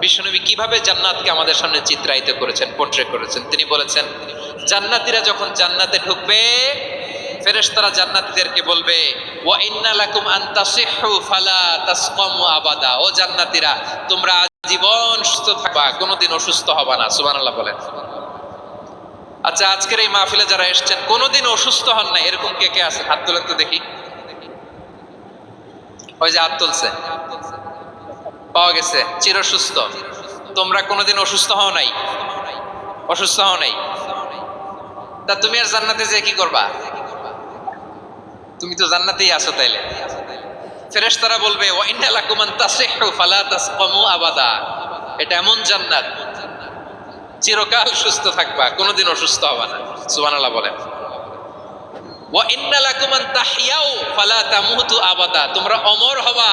বিশ্বনবী কীভাবে জান্নাতকে আমাদের সামনে চিত্রায়িত করেছেন পোর্ট্রে করেছেন? তিনি বলেছেন, জান্নাতীরা যখন জান্নাতে ঢুকবে, ফেরেশতারা জান্নাতীদেরকে বলবে, ওয়া ইন্না ফালা আবাদা। ও জান্নাতীরা, তোমরা জীবন সুস্থ থাকবা, কোনোদিন অসুস্থ হবা না। সুবহানাল্লাহ বলেন। আচ্ছা আজকের এই মাহফিলে যারা এসেছেন, কোনোদিন অসুস্থ হন না এরকম কে কে আছে হাত তোলেন তো দেখি। ওই যে হাত তুলছে। পাওয়া গেছে, চির সুস্থ। তোমরা কোনোদিন অসুস্থ হও নাই। অসুস্থ হও নাই। তা তুমি আর জান্নাতে যে কি করবা? তুমি তো জান্নাতেই আছো তাইলে। ফেরেশতারা বলবে ওয়া ইন্না লাকুম আন তাসিহু ফালা তাসকামু আবাদা। এটা এমন জান্নাত। চিরকাল সুস্থ থাকবা, কোনোদিন অসুস্থ হবা না। সুবহানাল্লাহ বলেন। ওয়া ইন্না লাকুম আন তাহইয়াউ ফালা তামুতু আবাদা। তোমরা অমর হবা।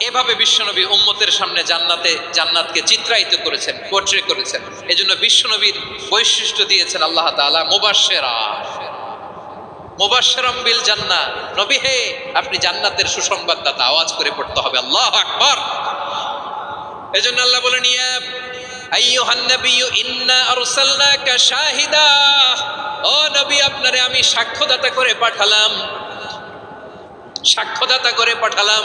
এভাবে বিশ্বনবী উম্মতের সামনে জান্নাতে, জান্নাতকে চিত্রায়িত করেছেন পোর্ট্রে করেছেন। এজন্য বিশ্বনবীর বৈশিষ্ট্য দিয়েছেন আল্লাহ তাআলা, মুবাশশিরা। মুবাশশিরাম বিল জান্নাহ। নবী হে, আপনি জান্নাতের সুসংবাদদাতা আওয়াজ করে পড়তে হবে। আল্লাহু আকবার। এজন্য আল্লাহ বলেন, ইয়া আইয়ুহান নাবিয়্যু, ইন্না আরসালনাকা শাহিদা। ও নবী, আপনারে আমি সাক্ষ্যদাতা করে পাঠালাম। সাক্ষ্যদাতা করে পাঠালাম।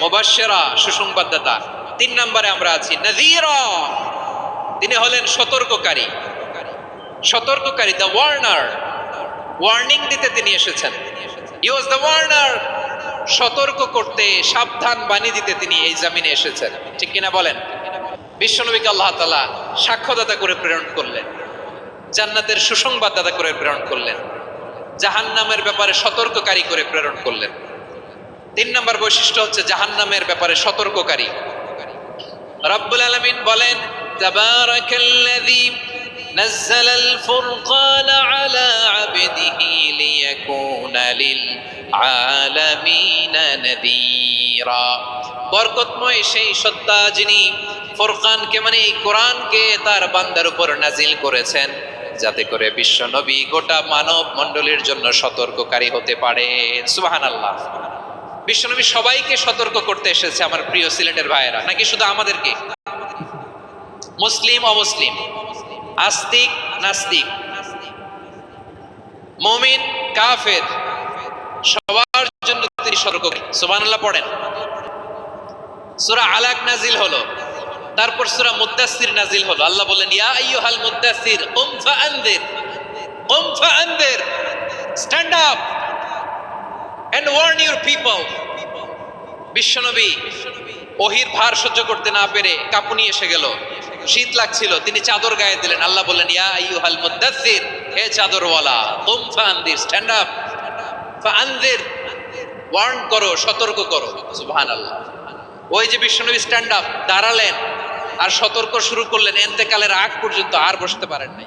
মুবাশশিরা, সুসংবাদদাতা। তিন নম্বরে আমরা আছি, নাযীরা। তিনি হলেন সতর্ককারী। সতর্ককারী দ্য ওয়ার্নার ওয়ার্নিং দিতে তিনি এসেছেন। হি ওয়াজ দ্য ওয়ার্নার সতর্ক করতে, সাবধান বাণী দিতে তিনি এই জামিনে এসেছেন। ঠিক কিনা বলেন? বিশ্বনবীকে আল্লাহ তাআলা সাক্ষ্যদাতা করে প্রেরণ করলেন। জান্নাতের সুসংবাদদাতা করে প্রেরণ করলেন। জাহান্নামের ব্যাপারে সতর্ককারী করে প্রেরণ করলেন। তিন নম্বর বৈশিষ্ট্য হচ্ছে জাহান্নামের ব্যাপারে সতর্ককারী রব্বুল আলামিন বলেন তাবারাকাল্লাযী نزل الفرقان على عبده ليكون للعالمين نذيرا বরকতময় সেই সত্তা যিনি ফোরকানকে মানে এই কোরআনকে তার বান্দার উপর নাজিল করেছেন যাতে করে বিশ্ব নবী গোটা মানব মণ্ডলীর জন্য সতর্ককারী হতে পারে সুবাহান আল্লাহ বিশ্বনবী সবাইকে সতর্ক করতে এসেছে আমার প্রিয় সিলেটের ভাইয়েরা। নাকি শুধু আমাদেরকে? মুসলিম, অমুসলিম? আস্তিক, নাস্তিক? মুমিন, কাফের? সবার জন্য তিনি সতর্ক। সুবহানাল্লাহ পড়েন। সুরা আলাক নাজিল হলো। তারপর সুরা মুদ্দাসির নাজিল হলো। আল্লাহ বলেন ইয়া আইয়ুহাল মুদ্দাসির কুম ফাআনদির কুম ফাআনদির, stand up. And warn your people বিশ্বনবী ওহির ভার সহ্য করতে না পেরে কাঁপুনি এসে গেল। শীত লাগছিল, তিনি চাদর গায়ে দিলেন। আল্লাহ বললেন, ইয়া আইয়ুহাল মুদ্দাসির হে চাদরওয়ালা কুম ফাআনদির স্ট্যান্ড আপ ফাআনদির ওয়ার্ন করো, সতর্ক করো। সুবহানাল্লাহ। ওই যে বিশ্বনবী স্ট্যান্ড আপ দাঁড়ালেন আর সতর্ক শুরু করলেন। এন্তেকালের আগ পর্যন্ত আর বসতে পারেন নাই।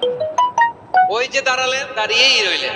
ওই যে দাঁড়ালেন, দাঁড়িয়েই রইলেন।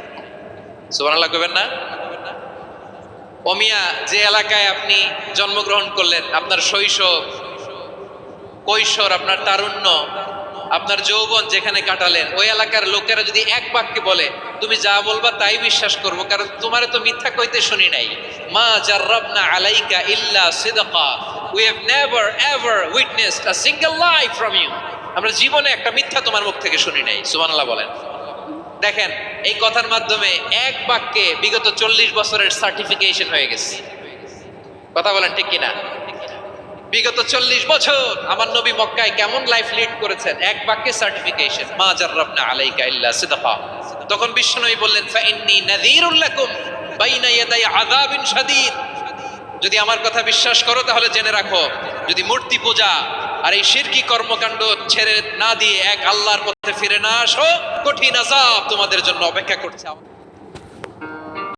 সুবহানাল্লাহ কইবেন না? অমিয়া যে এলাকায় আপনি জন্মগ্রহণ করলেন, আপনার শৈশব, কৈশোর, আপনার তারুণ্য, আপনার যৌবন যেখানে কাটালেন, ওই এলাকার লোকেরা যদি এক বাক্যে বলে, তুমি যা বলবা তাই বিশ্বাস করব, কারণ তোমারে তো মিথ্যা কইতে শুনি নাই। মা জাররাবনা আলাইকা ইল্লা সিদকা। We have never ever witnessed a single lie from you আমরা জীবনে একটা মিথ্যা তোমার মুখ থেকে শুনি নাই, সুবহানাল্লাহ বলেন। দেখেন, এই কথার মাধ্যমে এক বাক্যে বিগত চল্লিশ বছরের সার্টিফিকেশন হয়ে গেছে। কথা বলেন ঠিক কিনা? বিগত চল্লিশ বছর আমার নবী মক্কায় কেমন লাইফ লিড করেছেন? এক বাক্যে সার্টিফিকেশন মা জাররাবনা আলাইকা ইল্লা সিদকা। তখন বিশ্বনবী বললেন, ফাইন্নি নাযীরুল লাকুম বাইনা ইয়াদাই আযাবিন শাদীদ। যদি আমার কথা বিশ্বাস করো, তাহলে জেনে রাখো, যদি মূর্তি পূজা আর এই শিরকি কর্মকাণ্ড ছেড়ে না দিয়ে এক আল্লাহর পথে ফিরে না আসো। কঠিন আজাব তোমাদের জন্য অপেক্ষা করছে